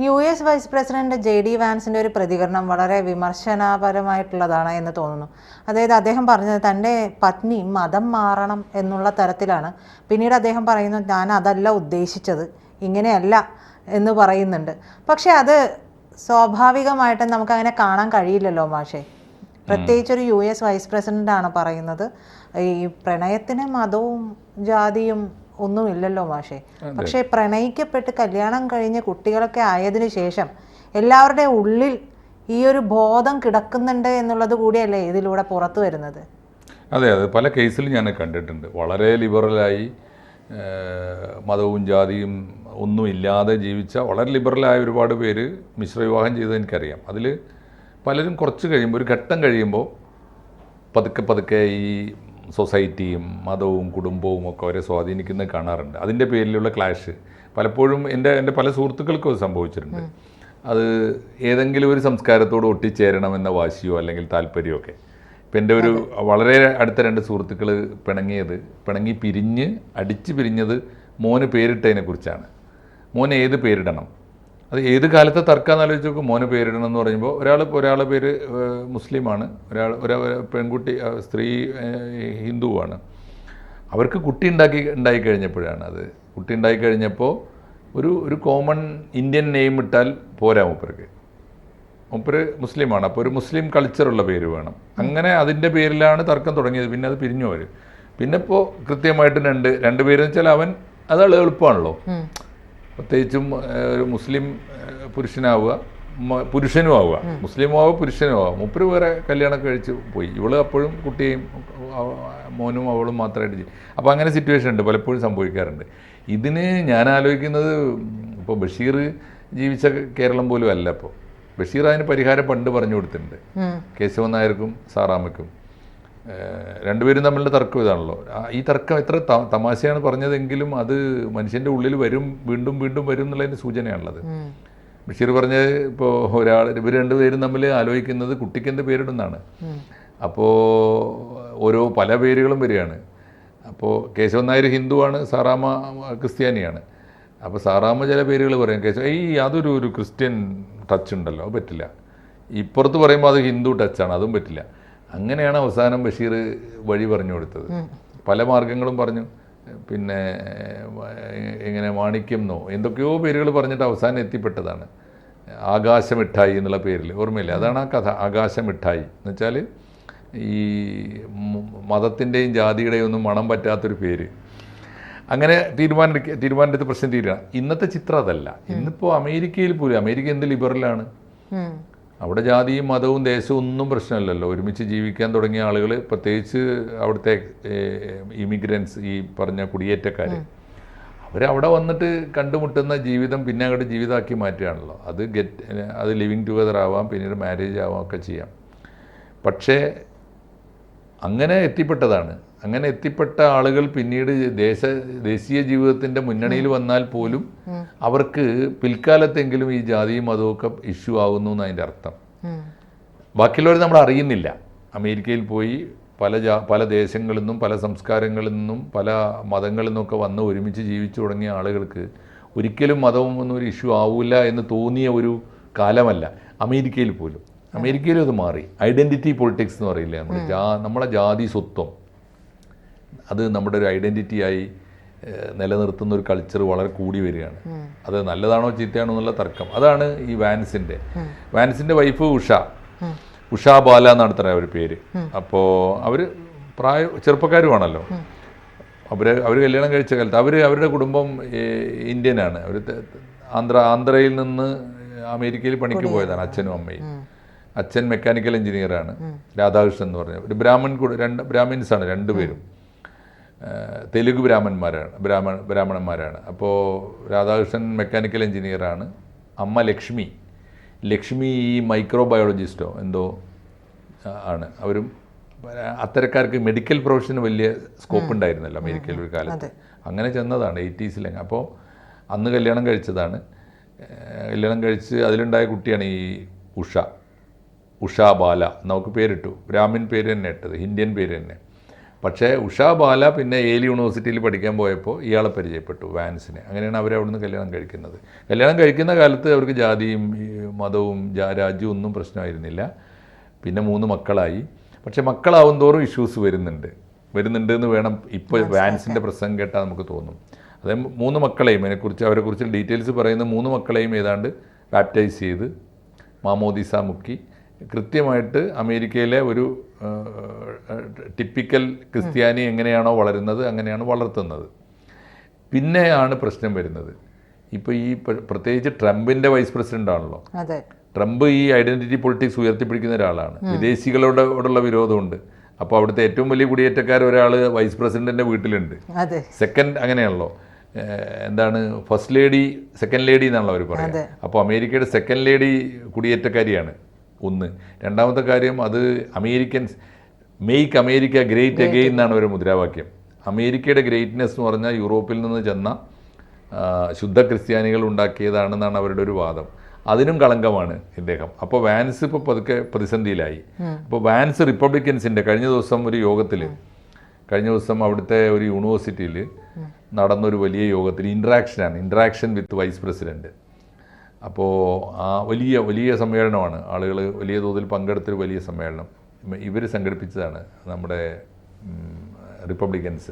U S vice president J D വാൻസിന്റെ ഒരു പ്രതികരണം വളരെ വിമർശനാപരമായിട്ടുള്ളതാണ് എന്ന് തോന്നുന്നു. അതായത് അദ്ദേഹം പറഞ്ഞത് തന്റെ പത്നി മതം മാറണം എന്നുള്ള തരത്തിലാണ്. പിന്നീട് അദ്ദേഹം പറയുന്നു ഞാൻ അതല്ല ഉദ്ദേശിച്ചത് ഇങ്ങനെയല്ല എന്ന് പറയുന്നുണ്ട്. പക്ഷേ അത് സ്വാഭാവികമായിട്ടും നമുക്കങ്ങനെ കാണാൻ കഴിയില്ലല്ലോ മാഷേ. പ്രത്യേകിച്ച് ഒരു യു എസ് വൈസ് പ്രസിഡന്റ് ആണ് പറയുന്നത്. ഈ പ്രണയത്തിന് മതവും ജാതിയും ഒന്നുമില്ലല്ലോ മാഷെ. പക്ഷേ പ്രണയിക്കപ്പെട്ട് കല്യാണം കഴിഞ്ഞ് കുട്ടികളൊക്കെ ആയതിനു ശേഷം എല്ലാവരുടെ ഉള്ളിൽ ഈ ഒരു ബോധം കിടക്കുന്നുണ്ട് എന്നുള്ളത് കൂടിയല്ലേ ഇതിലൂടെ പുറത്തു വരുന്നത്? അതെ അതെ. പല കേസിലും ഞാൻ കണ്ടിട്ടുണ്ട്. വളരെ ലിബറലായി മതവും ജാതിയും ഒന്നുമില്ലാതെ ജീവിച്ച വളരെ ലിബറലായ ഒരുപാട് പേര് മിശ്ര വിവാഹം ചെയ്തത് എനിക്കറിയാം. അതിൽ പലരും കുറച്ച് കഴിയുമ്പോൾ ഒരു ഘട്ടം കഴിയുമ്പോൾ പതുക്കെ പതുക്കെ ഈ സൊസൈറ്റിയും മതവും കുടുംബവും ഒക്കെ അവരെ സ്വാധീനിക്കുന്നത് കാണാറുണ്ട്. അതിന്റെ പേരിലുള്ള ക്ലാഷ്. പലപ്പോഴും എന്റെ എന്റെ പല സുഹൃത്തുക്കൾക്കും അത് സംഭവിച്ചിട്ടുണ്ട്. അത് ഏതെങ്കിലും ഒരു സംസ്കാരത്തോട് ഒട്ടിച്ചേരണമെന്ന വാശിയോ അല്ലെങ്കിൽ താല്പര്യമോ ഒക്കെ. ഇപ്പം എന്റെ ഒരു വളരെ അടുത്ത രണ്ട് സുഹൃത്തുക്കൾ പിണങ്ങിയത് പിണങ്ങി പിരിഞ്ഞ് അടിച്ച് പിരിഞ്ഞത് മോന് പേരിട്ടതിനെ കുറിച്ചാണ്. മോന് ഏത് പേരിടണം? അത് ഏത് കാലത്തെ തർക്കാന്ന് ആലോചിച്ച് നോക്കും മോന് പേരിടണം എന്ന് പറയുമ്പോൾ ഒരാൾ ഒരാളെ പേര് മുസ്ലിം മുസ്ലിമാണ്. ഒരാൾ ഒരാ പെൺകുട്ടി സ്ത്രീ ഹിന്ദുവാണ്. അവർക്ക് കുട്ടി ഉണ്ടാക്കി ഉണ്ടായി കഴിഞ്ഞപ്പോഴാണ് അത്. കുട്ടി ഉണ്ടായി കഴിഞ്ഞപ്പോൾ ഒരു ഒരു കോമൺ ഇന്ത്യൻ നെയിം ഇട്ടാൽ പോരാ മൂപ്പർക്ക്. മൂപ്പര് മുസ്ലിമാണ്. അപ്പോൾ ഒരു മുസ്ലിം കൾച്ചറുള്ള പേര് വേണം. അങ്ങനെ അതിന്റെ പേരിലാണ് തർക്കം തുടങ്ങിയത്. പിന്നെ അത് പിരിഞ്ഞു അവർ പിന്നെ ഇപ്പോൾ കൃത്യമായിട്ട് രണ്ട് രണ്ട് പേരെന്ന് വെച്ചാൽ അവൻ അത് എളുപ്പമാണല്ലോ. പ്രത്യേകിച്ചും ഒരു മുസ്ലിം പുരുഷനാവുക പുരുഷനും ആവുക. മുസ്ലിം ആവുക പുരുഷനും ആവുക. മുപ്പര് വേറെ കല്യാണം കഴിച്ച് പോയി. ഇവൾ അപ്പോഴും കുട്ടിയും മോനും അവളും മാത്രമായിട്ട് ചെയ്യും അപ്പോൾ അങ്ങനെ സിറ്റുവേഷൻ ഉണ്ട്. പലപ്പോഴും സംഭവിക്കാറുണ്ട്. ഇതിന് ഞാൻ ആലോചിക്കുന്നത് ഇപ്പോൾ ബഷീർ ജീവിച്ച കേരളം പോലും അല്ല ഇപ്പോൾ ബഷീർ അതിന് പരിഹാരം പണ്ട് പറഞ്ഞു കൊടുത്തിട്ടുണ്ട്. കേശവൻ നായർക്കും സാറാമ്മയ്ക്കും. ഏഹ് രണ്ടുപേരും തമ്മിലുള്ള തർക്കം ഇതാണല്ലോ. ഈ തർക്കം എത്ര തമാശയാണ് പറഞ്ഞതെങ്കിലും അത് മനുഷ്യന്റെ ഉള്ളിൽ വരും വീണ്ടും വീണ്ടും വരും എന്നുള്ളതിന്റെ സൂചനയാണുള്ളത്. ബഷീർ പറഞ്ഞത് ഇപ്പോൾ ഒരാൾ ഇവർ രണ്ടുപേരും തമ്മിൽ ആലോചിക്കുന്നത് കുട്ടിക്ക് എന്ത് പേരിടുന്നതാണ്. അപ്പോൾ ഓരോ പല പേരുകളും വരികയാണ്. അപ്പോൾ കേശവൻ നായർ ഹിന്ദുവാണ് സാറാമ ക്രിസ്ത്യാനിയാണ്. അപ്പോൾ സാറാമ ചില പേരുകൾ പറയും കേശവ ഈ അതൊരു ഒരു ക്രിസ്ത്യൻ ടച്ച് ഉണ്ടല്ലോ പറ്റില്ല. ഇപ്പുറത്ത് പറയുമ്പോൾ അത് ഹിന്ദു ടച്ചാണ് അതും പറ്റില്ല. അങ്ങനെയാണ് അവസാനം ബഷീർ വഴി പറഞ്ഞു കൊടുത്തത്. പല മാർഗങ്ങളും പറഞ്ഞു. പിന്നെ എങ്ങനെ ഇങ്ങനെ മാണിക്യം എന്നോ എന്തൊക്കെയോ പേരുകൾ പറഞ്ഞിട്ട് അവസാനം എത്തിപ്പെട്ടതാണ്. ആകാശമിഠായി എന്നുള്ള പേരിൽ. ഓർമ്മയില്ല? അതാണ് ആ കഥ. ആകാശമിഠായി. എന്ന് വെച്ചാൽ ഈ മതത്തിന്റെയും ജാതിയുടെയും ഒന്നും മണം പറ്റാത്തൊരു പേര്. അങ്ങനെ തീരുമാനം തീരുമാനത്തെ പ്രശ്നം തീരുകയാണ്. ഇന്നത്തെ ചിത്രം അതല്ല. ഇന്നിപ്പോൾ അമേരിക്കയിൽ പോലും അമേരിക്ക എന്ത് ലിബറലാണ്. അവിടെ ജാതിയും മതവും ദേശവും ഒന്നും പ്രശ്നമില്ലല്ലോ. ഒരുമിച്ച് ജീവിക്കാൻ തുടങ്ങിയ ആളുകൾ പ്രത്യേകിച്ച് അവിടുത്തെ ഇമിഗ്രൻസ് ഈ പറഞ്ഞ കുടിയേറ്റക്കാർ അവരവിടെ വന്നിട്ട് കണ്ടുമുട്ടുന്ന ജീവിതം പിന്നെ അങ്ങോട്ട് ജീവിതമാക്കി മാറ്റുകയാണല്ലോ. അത് ഗെറ്റ് അത് ലിവിങ് ടുഗദർ ആവാം പിന്നീട് മാരേജ് ആവാം ഒക്കെ ചെയ്യാം. പക്ഷേ അങ്ങനെ എത്തിപ്പെട്ടതാണ്. അങ്ങനെ എത്തിപ്പെട്ട ആളുകൾ പിന്നീട് ദേശ ദേശീയ ജീവിതത്തിന്റെ മുന്നണിയിൽ വന്നാൽ പോലും അവർക്ക് പിൽക്കാലത്തെങ്കിലും ഈ ജാതിയും മതവും ഒക്കെ ഇഷ്യൂ ആകുന്നു എന്ന് അതിന്റെ അർത്ഥം. ബാക്കിയുള്ളവർ നമ്മൾ അറിയുന്നില്ല. അമേരിക്കയിൽ പോയി പല ജാ പല ദേശങ്ങളിൽ നിന്നും പല സംസ്കാരങ്ങളിൽ നിന്നും പല മതങ്ങളിൽ നിന്നൊക്കെ വന്ന് ഒരുമിച്ച് ജീവിച്ചു തുടങ്ങിയ ആളുകൾക്ക് ഒരിക്കലും മതവും ഒന്നും ഒരു ഇഷ്യൂ ആവില്ല എന്ന് തോന്നിയ ഒരു കാലമല്ല അമേരിക്കയിൽ പോലും. അമേരിക്കയിലും അത് മാറി. ഐഡന്റിറ്റി പൊളിറ്റിക്സ് എന്ന് പറയില്ലേ നമ്മൾ ജാ നമ്മളെ ജാതി സ്വത്വം. അത് നമ്മുടെ ഒരു ഐഡന്റിറ്റിയായി നിലനിർത്തുന്ന ഒരു കൾച്ചർ വളരെ കൂടി വരികയാണ്. അത് നല്ലതാണോ ചീത്തയാണോ എന്നുള്ള തർക്കം. അതാണ് ഈ വാൻസിന്റെ വാൻസിന്റെ വൈഫ് ഉഷ. ഉഷ ബാല എന്നാണ് തന്നെ അവർ പേര്. അപ്പോൾ അവർ പ്രായ ചെറുപ്പക്കാരുമാണല്ലോ. അവർ അവർ കല്യാണം കഴിച്ച കാലത്ത് അവർ അവരുടെ കുടുംബം ഇന്ത്യനാണ്. അവർ ആന്ധ്ര ആന്ധ്രയിൽ നിന്ന് അമേരിക്കയിൽ പണിക്ക് പോയതാണ് അച്ഛനും അമ്മയും. അച്ഛൻ മെക്കാനിക്കൽ എഞ്ചിനീയറാണ് രാധാകൃഷ്ണൻ എന്ന് പറഞ്ഞ. ഒരു ബ്രാഹ്മൺ രണ്ട് ബ്രാഹ്മിൻസ് ആണ് രണ്ടുപേരും ഏഹ്, ബ്രാഹ്മന്മാരാണ് ബ്രാഹ്മണന്മാരാണ് ബ്രാഹ്മണ ബ്രാഹ്മണന്മാരാണ്. അപ്പോൾ രാധാകൃഷ്ണൻ മെക്കാനിക്കൽ എഞ്ചിനീയറാണ്. അമ്മ ലക്ഷ്മി. ലക്ഷ്മി ഈ മൈക്രോബയോളജിസ്റ്റോ എന്തോ ആണ്. അവരും അത്തരക്കാർക്ക് മെഡിക്കൽ പ്രൊഫഷന് വലിയ സ്കോപ്പ് ഉണ്ടായിരുന്നല്ലോ അമേരിക്കയിൽ ഒരു കാലത്ത്. അങ്ങനെ ചെന്നതാണ് എയ്റ്റീസിലെ അപ്പോൾ അന്ന് കല്യാണം കഴിച്ചതാണ്. കല്യാണം കഴിച്ച് അതിലുണ്ടായ കുട്ടിയാണ് ഈ ഉഷ. ഉഷ ബാല. നമുക്ക് പേരിട്ടു. ബ്രാഹ്മിൻ പേര് തന്നെ ഇട്ടത്. ഇന്ത്യൻ പേര് തന്നെ. പക്ഷേ ഉഷ ബാല പിന്നെ ഏലി യൂണിവേഴ്സിറ്റിയിൽ പഠിക്കാൻ പോയപ്പോൾ ഇയാളെ പരിചയപ്പെട്ടു വാൻസിനെ. അങ്ങനെയാണ് അവർ അവിടുന്ന് കല്യാണം കഴിക്കുന്നത്. കല്യാണം കഴിക്കുന്ന കാലത്ത് അവർക്ക് ജാതിയും മതവും രാജ്യവും ഒന്നും പ്രശ്നമായിരുന്നില്ല. പിന്നെ മൂന്ന് മക്കളായി. പക്ഷേ മക്കളാവും തോറും ഇഷ്യൂസ് വരുന്നുണ്ട്. വരുന്നുണ്ട് എന്ന് വേണം ഇപ്പോൾ വാൻസിന്റെ പ്രസംഗം കേട്ടാൽ നമുക്ക് തോന്നും. അതായത് മൂന്ന് മക്കളെയും അതിനെക്കുറിച്ച് അവരെക്കുറിച്ച് ഡീറ്റെയിൽസ് പറയുന്ന മൂന്ന് മക്കളെയും ഏതാണ്ട് ബാപ്റ്റൈസ് ചെയ്ത് മാമോദിസ മുക്കി. കൃത്യമായിട്ട് അമേരിക്കയിലെ ഒരു ടിപ്പിക്കൽ ക്രിസ്ത്യാനി എങ്ങനെയാണോ വളരുന്നത് അങ്ങനെയാണ് വളർത്തുന്നത്. പിന്നെയാണ് പ്രശ്നം വരുന്നത്. ഇപ്പോൾ ഈ പ്രത്യേകിച്ച് ട്രംപിന്റെ വൈസ് പ്രസിഡന്റ് ആണല്ലോ. ട്രംപ് ഈ ഐഡന്റിറ്റി പൊളിറ്റിക്സ് ഉയർത്തിപ്പിടിക്കുന്ന ഒരാളാണ്. വിദേശികളോടുള്ള വിരോധമുണ്ട്. അപ്പോൾ അവിടുത്തെ ഏറ്റവും വലിയ കുടിയേറ്റക്കാർ ഒരാൾ വൈസ് പ്രസിഡന്റിന്റെ വീട്ടിലുണ്ട്. സെക്കൻഡ് അങ്ങനെയാണല്ലോ. എന്താണ് ഫസ്റ്റ് ലേഡി സെക്കൻഡ് ലേഡി എന്നാണല്ലോ അവർ പറയുന്നത് അപ്പോൾ അമേരിക്കയുടെ സെക്കൻഡ് ലേഡി കുടിയേറ്റക്കാരിയാണ്. ഒന്ന്. രണ്ടാമത്തെ കാര്യം അത് Americans make America great again എന്നാണ് ഒരു മുദ്രാവാക്യം. അമേരിക്കയുടെ ഗ്രേറ്റ്നെസ് എന്ന് പറഞ്ഞാൽ യൂറോപ്പിൽ നിന്ന് ചെന്ന ശുദ്ധ ക്രിസ്ത്യാനികൾ ഉണ്ടാക്കിയതാണെന്നാണ് അവരുടെ ഒരു വാദം. അതിനും കളങ്കമാണ് ഇദ്ദേഹം. അപ്പോൾ വാൻസ് ഇപ്പോൾ പതുക്കെ പ്രതിസന്ധിയിലായി. അപ്പോൾ വാൻസ് റിപ്പബ്ലിക്കൻസിന്റെ കഴിഞ്ഞ ദിവസം ഒരു യോഗത്തിൽ കഴിഞ്ഞ ദിവസം അവിടുത്തെ ഒരു യൂണിവേഴ്സിറ്റിയിൽ നടന്നൊരു വലിയ യോഗത്തിൽ ഇൻട്രാക്ഷനാണ് ഇൻട്രാക്ഷൻ വിത്ത് വൈസ് പ്രസിഡന്റ് അപ്പോൾ ആ വലിയ വലിയ സമ്മേളനമാണ്. ആളുകൾ വലിയ തോതിൽ പങ്കെടുത്തൊരു വലിയ സമ്മേളനം. ഇവർ സംഘടിപ്പിച്ചതാണ് നമ്മുടെ റിപ്പബ്ലിക്കൻസ്.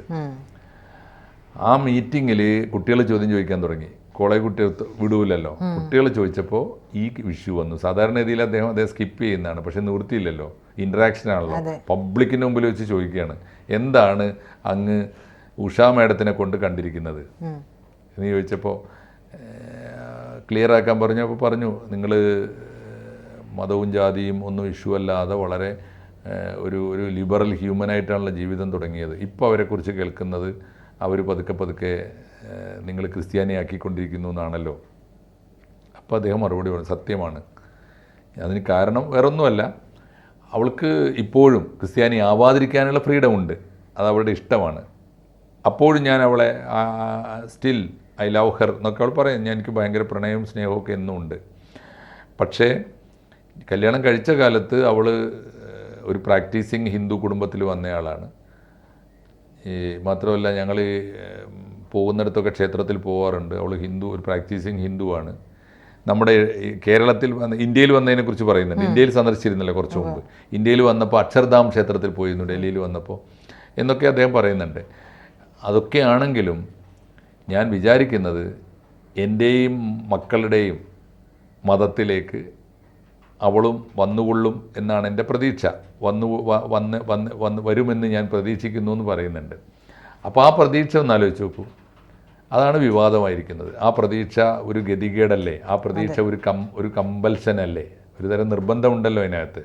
ആ മീറ്റിങ്ങിൽ കുട്ടികൾ ചോദ്യം ചോദിക്കാൻ തുടങ്ങി. കോളേജ് കുട്ടികൾ വിടൂലല്ലോ. കുട്ടികൾ ചോദിച്ചപ്പോൾ ഈ ഇഷ്യൂ വന്നു. സാധാരണ രീതിയിൽ അദ്ദേഹം അദ്ദേഹം സ്കിപ്പ് ചെയ്യുന്നതാണ്. പക്ഷെ നിവൃത്തിയില്ലല്ലോ. ഇൻട്രാക്ഷൻ ആണല്ലോ. പബ്ലിക്കിന് മുമ്പിൽ വെച്ച് ചോദിക്കുകയാണ്. എന്താണ് അങ്ങ് ഉഷാ മേഡത്തിനെ കൊണ്ട് കണ്ടിരിക്കുന്നത്. എന്ന് ചോദിച്ചപ്പോൾ ക്ലിയർ ആക്കാൻ പറഞ്ഞപ്പോൾ പറഞ്ഞു നിങ്ങൾ മതവും ജാതിയും ഒന്നും ഇഷ്യൂ അല്ലാതെ വളരെ ഒരു ഒരു ലിബറൽ ഹ്യൂമനായിട്ടാണല്ലോ ജീവിതം തുടങ്ങിയത്. ഇപ്പോൾ അവരെക്കുറിച്ച് കേൾക്കുന്നത് അവർ പതുക്കെ പതുക്കെ നിങ്ങൾ ക്രിസ്ത്യാനിയാക്കിക്കൊണ്ടിരിക്കുന്നു എന്നാണല്ലോ. അപ്പോൾ അദ്ദേഹം മറുപടി പറഞ്ഞു സത്യമാണ്. അതിന് കാരണം വേറൊന്നുമല്ല. അവൾക്ക് ഇപ്പോഴും ക്രിസ്ത്യാനി ആവാതിരിക്കാനുള്ള ഫ്രീഡം ഉണ്ട്. അത് അവളുടെ ഇഷ്ടമാണ്. അപ്പോഴും ഞാൻ അവളെ സ്റ്റിൽ ഐ ലവ് ഹെർ എന്നൊക്കെ അവൾ പറയും. ഞാൻ എനിക്ക് ഭയങ്കര പ്രണയവും സ്നേഹവും ഒക്കെ എന്നും ഉണ്ട്. പക്ഷേ കല്യാണം കഴിച്ച കാലത്ത് അവൾ ഒരു പ്രാക്ടീസിങ് ഹിന്ദു കുടുംബത്തിൽ വന്നയാളാണ്. ഈ മാത്രമല്ല ഞങ്ങൾ പോകുന്നിടത്തൊക്കെ ക്ഷേത്രത്തിൽ പോകാറുണ്ട് അവൾ ഹിന്ദു ഒരു പ്രാക്ടീസിങ് ഹിന്ദുവാണ്. നമ്മുടെ കേരളത്തിൽ വന്ന് ഇന്ത്യയിൽ വന്നതിനെ കുറിച്ച് പറയുന്നുണ്ട്. ഇന്ത്യയിൽ സന്ദർശിച്ചിരുന്നില്ല കുറച്ച് മുമ്പ്? ഇന്ത്യയിൽ വന്നപ്പോൾ അക്ഷർധാം ക്ഷേത്രത്തിൽ പോയിരുന്നു ഡൽഹിയിൽ വന്നപ്പോൾ. എന്നൊക്കെ അദ്ദേഹം പറയുന്നുണ്ട്. അതൊക്കെ ആണെങ്കിലും ഞാൻ വിചാരിക്കുന്നത് എന്റെയും മക്കളുടെയും മതത്തിലേക്ക് അവളും വന്നുകൊള്ളും എന്നാണ് എന്റെ പ്രതീക്ഷ. വന്നു വന്ന് വന്ന് വന്ന് വരുമെന്ന് ഞാൻ പ്രതീക്ഷിക്കുന്നു എന്ന് പറയുന്നുണ്ട്. അപ്പോൾ ആ പ്രതീക്ഷ ഒന്ന് ആലോചിച്ച് നോക്കൂ. അതാണ് വിവാദമായിരിക്കുന്നത്. ആ പ്രതീക്ഷ ഒരു ഗതികേടല്ലേ? ആ പ്രതീക്ഷ ഒരു കം ഒരു കമ്പൽഷൻ അല്ലേ ഒരു തരം നിർബന്ധമുണ്ടല്ലോ അതിനകത്ത്.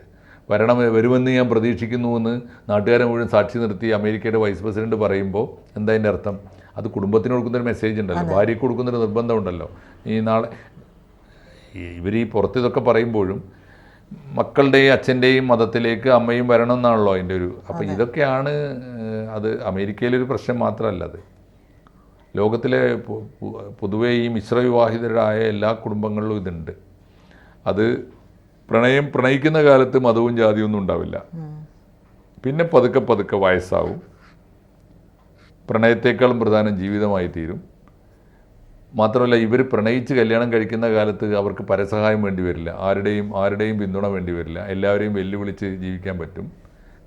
വരണം വരുമെന്ന് ഞാൻ പ്രതീക്ഷിക്കുന്നു എന്ന് നാട്ടുകാരെ മുഴുവൻ സാക്ഷി നിർത്തി അമേരിക്കയുടെ വൈസ് പ്രസിഡന്റ് പറയുമ്പോൾ എന്താ അതിന്റെ അർത്ഥം? അത് കുടുംബത്തിന് കൊടുക്കുന്നൊരു മെസ്സേജ് ഉണ്ടല്ലോ. ഭാര്യയ്ക്ക് കൊടുക്കുന്നൊരു നിർബന്ധമുണ്ടല്ലോ ഈ നാളെ ഇവർ ഈ പുറത്ത് ഇതൊക്കെ പറയുമ്പോഴും മക്കളുടെയും അച്ഛന്റെയും മതത്തിലേക്ക് അമ്മയും വരണം എന്നാണല്ലോ അതിന്റെ ഒരു അപ്പം ഇതൊക്കെയാണ് അത് അമേരിക്കയിലൊരു പ്രശ്നം മാത്രമല്ല അത്. ലോകത്തിലെ പൊതുവേ ഈ മിശ്രവിവാഹിതരായ എല്ലാ കുടുംബങ്ങളിലും ഇതുണ്ട്. അത് പ്രണയം പ്രണയിക്കുന്ന കാലത്ത് മതവും ജാതിയൊന്നും ഉണ്ടാവില്ല. പിന്നെ പതുക്കെ പതുക്കെ വയസ്സാവും. പ്രണയത്തേക്കാളും പ്രധാനം ജീവിതമായി തീരും. മാത്രമല്ല ഇവർ പ്രണയിച്ച് കല്യാണം കഴിക്കുന്ന കാലത്ത് അവർക്ക് പരസഹായം വേണ്ടി വരില്ല. ആരുടെയും ആരുടെയും പിന്തുണ വേണ്ടി വരില്ല. എല്ലാവരെയും വെല്ലുവിളിച്ച് ജീവിക്കാൻ പറ്റും.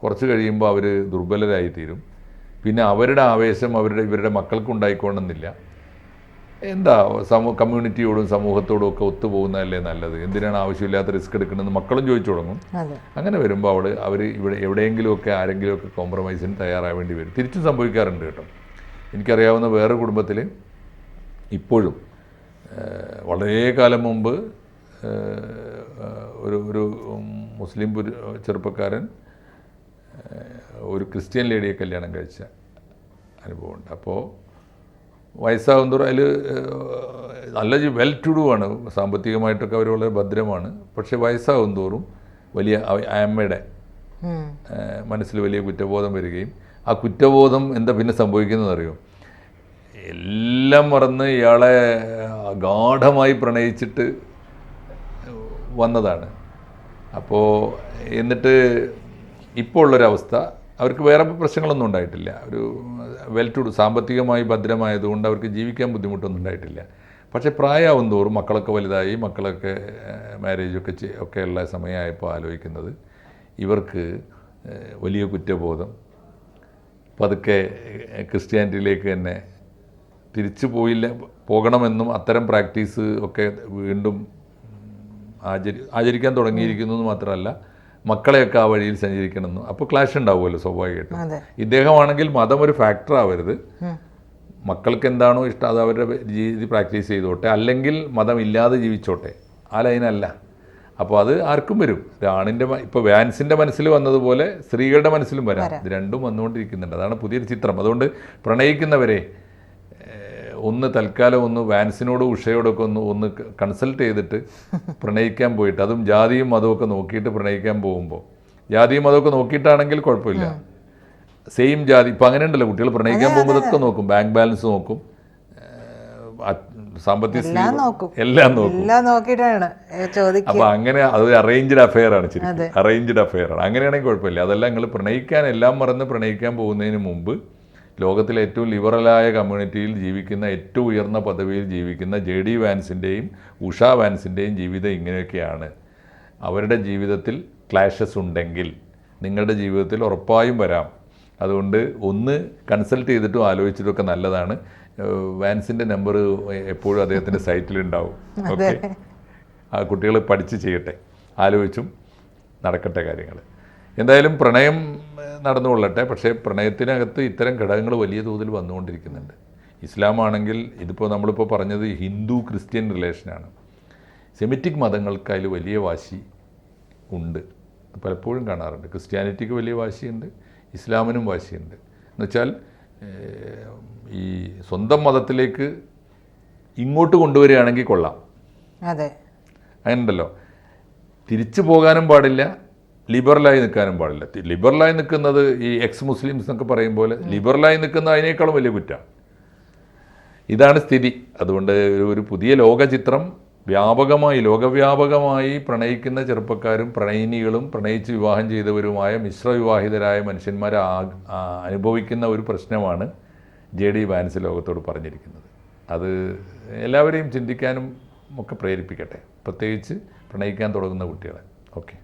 കുറച്ച് കഴിയുമ്പോൾ അവർ ദുർബലരായി തീരും. പിന്നെ അവരുടെ ആവേശം അവരുടെ ഇവരുടെ മക്കൾക്ക് ഉണ്ടായിക്കോണമെന്നില്ല എന്താ സമൂഹ കമ്മ്യൂണിറ്റിയോടും സമൂഹത്തോടും ഒക്കെ ഒത്തുപോകുന്നതല്ലേ നല്ലത്? എന്തിനാണ് ആവശ്യമില്ലാത്ത റിസ്ക് എടുക്കണമെന്ന് മക്കളും ചോദിച്ചു തുടങ്ങും. അങ്ങനെ വരുമ്പോൾ അവൾ അവർ ഇവിടെ എവിടെയെങ്കിലുമൊക്കെ ആരെങ്കിലുമൊക്കെ കോംപ്രമൈസിന് തയ്യാറാവേണ്ടി വരും. തിരിച്ചും സംഭവിക്കാറുണ്ട് കേട്ടോ. എനിക്കറിയാവുന്ന വേറെ കുടുംബത്തിൽ ഇപ്പോഴും വളരെ കാലം മുമ്പ് ഒരു ഒരു മുസ്ലിം പുരു ചെറുപ്പക്കാരൻ ഒരു ക്രിസ്ത്യൻ ലേഡിയെ കല്യാണം കഴിച്ച അനുഭവമുണ്ട്. അപ്പോൾ വയസ്സാകും തോറും അതിൽ നല്ല വെൽ ടു ഡു ആണ്. സാമ്പത്തികമായിട്ടൊക്കെ അവർ വളരെ ഭദ്രമാണ്. പക്ഷേ വയസ്സാകും തോറും വലിയ അമ്മയുടെ മനസ്സിൽ വലിയ കുറ്റബോധം വരികയും ആ കുറ്റബോധം എന്താ പിന്നെ സംഭവിക്കുന്നത് അറിയോ എല്ലാം മറന്ന് ഇയാളെ ഗാഠമായി പ്രണയിച്ചിട്ട് വന്നതാണ്. അപ്പോൾ എന്നിട്ട് ഇപ്പോൾ ഉള്ളൊരവസ്ഥ അവർക്ക് വേറെ പ്രശ്നങ്ങളൊന്നും ഉണ്ടായിട്ടില്ല. ഒരു വെൽ ടു സാമ്പത്തികമായി ഭദ്രമായതുകൊണ്ട് അവർക്ക് ജീവിക്കാൻ ബുദ്ധിമുട്ടൊന്നും ഉണ്ടായിട്ടില്ല. പക്ഷേ പ്രായമാവും തോറും മക്കളൊക്കെ വലുതായി മക്കളൊക്കെ മാരേജൊക്കെ ഒക്കെ ഉള്ള സമയമായപ്പോൾ ആലോചിക്കുന്നത് ഇവർക്ക് വലിയ കുറ്റബോധം. പതുക്കെ ക്രിസ്ത്യാനിറ്റിയിലേക്ക് തന്നെ തിരിച്ചു പോയില്ല പോകണമെന്നും അത്തരം പ്രാക്ടീസ് ഒക്കെ വീണ്ടും ആചരി ആചരിക്കാൻ തുടങ്ങിയിരിക്കുന്നു എന്ന് മാത്രമല്ല മക്കളെയൊക്കെ ആ വഴിയിൽ സഞ്ചരിക്കണമെന്ന്. അപ്പോൾ ക്ലാഷ് ഉണ്ടാവുമല്ലോ സ്വാഭാവികമായിട്ടും. ഇദ്ദേഹമാണെങ്കിൽ മതം ഒരു ഫാക്ടർ ആവരുത്. മക്കൾക്ക് എന്താണോ ഇഷ്ടം അത് അവരുടെ രീതി പ്രാക്ടീസ് ചെയ്തോട്ടെ. അല്ലെങ്കിൽ മതം ഇല്ലാതെ ജീവിച്ചോട്ടെ. ആ ലൈനല്ല അപ്പോൾ അത് ആർക്കും വരും. ആണിന്റെ ഇപ്പോൾ വാൻസിന്റെ മനസ്സിൽ വന്നതുപോലെ സ്ത്രീകളുടെ മനസ്സിലും വരാം. ഇത് രണ്ടും വന്നുകൊണ്ടിരിക്കുന്നുണ്ട്. അതാണ് പുതിയൊരു ചിത്രം. അതുകൊണ്ട് പ്രണയിക്കുന്നവരെ ഒന്ന് തൽക്കാലം ഒന്ന് വാൻസിനോടും ഉഷയോടൊക്കെ ഒന്ന് ഒന്ന് കൺസൾട്ട് ചെയ്തിട്ട് പ്രണയിക്കാൻ പോയിട്ട് അതും ജാതിയും മതമൊക്കെ നോക്കിയിട്ട് പ്രണയിക്കാൻ പോകുമ്പോൾ. ജാതിയും മതമൊക്കെ നോക്കിയിട്ടാണെങ്കിൽ കുഴപ്പമില്ല. സെയിം ജാതി ഇപ്പം അങ്ങനെ ഉണ്ടല്ലോ കുട്ടികൾ പ്രണയിക്കാൻ പോകുമ്പോൾ ഇതൊക്കെ നോക്കും. ബാങ്ക് ബാലൻസ് നോക്കും. സാമ്പത്തിക എല്ലാം നോക്കും. എല്ലാം നോക്കിയിട്ടാണ് അപ്പൊ അങ്ങനെ അത് അറേഞ്ച്ഡ് അഫെയർ ആണ് ശരി അറേഞ്ച്ഡ് അഫെയർ ആണ്. അങ്ങനെയാണെങ്കിൽ കുഴപ്പമില്ല. അതെല്ലാം നിങ്ങൾ പ്രണയിക്കാൻ എല്ലാം മറന്ന് പ്രണയിക്കാൻ പോകുന്നതിന് മുമ്പ് ലോകത്തിലെ ഏറ്റവും ലിബറലായ കമ്മ്യൂണിറ്റിയിൽ ജീവിക്കുന്ന ഏറ്റവും ഉയർന്ന പദവിയിൽ ജീവിക്കുന്ന ജെ ഡി വാൻസിന്റെയും ഉഷ വാൻസിന്റെയും ജീവിതം ഇങ്ങനെയൊക്കെയാണ്. അവരുടെ ജീവിതത്തിൽ ക്ലാഷസ് ഉണ്ടെങ്കിൽ നിങ്ങളുടെ ജീവിതത്തിൽ ഉറപ്പായും വരാം. അതുകൊണ്ട് ഒന്ന് കൺസൾട്ട് ചെയ്തിട്ടും ആലോചിച്ചിട്ടൊക്കെ നല്ലതാണ്. വാൻസിന്റെ നമ്പർ എപ്പോഴും അദ്ദേഹത്തിന്റെ സൈറ്റിലുണ്ടാവും. ഓക്കെ. ആ കുട്ടികൾ പഠിച്ച് ചെയ്യട്ടെ. ആലോചിച്ചും നടക്കട്ടെ കാര്യങ്ങൾ. എന്തായാലും പ്രണയം നടന്നുകൊള്ളട്ടെ പക്ഷേ പ്രണയത്തിനകത്ത് ഇത്തരം ഘടകങ്ങൾ വലിയ തോതിൽ വന്നുകൊണ്ടിരിക്കുന്നുണ്ട്. ഇസ്ലാമാണെങ്കിൽ ഇതിപ്പോൾ നമ്മളിപ്പോൾ പറഞ്ഞത് ഹിന്ദു ക്രിസ്ത്യൻ റിലേഷനാണ് സെമിറ്റിക് മതങ്ങൾക്ക് അതിൽ വലിയ വാശി ഉണ്ട്. പലപ്പോഴും കാണാറുണ്ട്. ക്രിസ്ത്യാനിറ്റിക്ക് വലിയ വാശിയുണ്ട് ഇസ്ലാമിനും വാശിയുണ്ട്. എന്നുവെച്ചാൽ ഈ സ്വന്തം മതത്തിലേക്ക് ഇങ്ങോട്ട് കൊണ്ടുവരികയാണെങ്കിൽ കൊള്ളാം. അതെ. അങ്ങനെയുണ്ടല്ലോ. തിരിച്ചു പോകാനും പാടില്ല ലിബറലായി നിൽക്കാനും പാടില്ല. ലിബറലായി നിൽക്കുന്നത് ഈ എക്സ് മുസ്ലിംസ് എന്നൊക്കെ പറയും പോലെ ലിബറലായി നിൽക്കുന്ന അതിനേക്കാളും വലിയ കുറ്റമാണ് ഇതാണ് സ്ഥിതി. അതുകൊണ്ട് ഒരു- പുതിയ ലോകചിത്രം വ്യാപകമായി ലോകവ്യാപകമായി പ്രണയിക്കുന്ന ചെറുപ്പക്കാരും പ്രണയിനികളും പ്രണയിച്ച് വിവാഹം ചെയ്തവരുമായ മിശ്രവിവാഹിതരായ മനുഷ്യന്മാർ അനുഭവിക്കുന്ന ഒരു പ്രശ്നമാണ് ജെ ഡി വാൻസ് ലോകത്തോട് പറഞ്ഞിരിക്കുന്നത്. അത് എല്ലാവരെയും ചിന്തിക്കാനും ഒക്കെ പ്രേരിപ്പിക്കട്ടെ. പ്രത്യേകിച്ച് പ്രണയിക്കാൻ തുടങ്ങുന്ന കുട്ടികളെ. ഓക്കെ.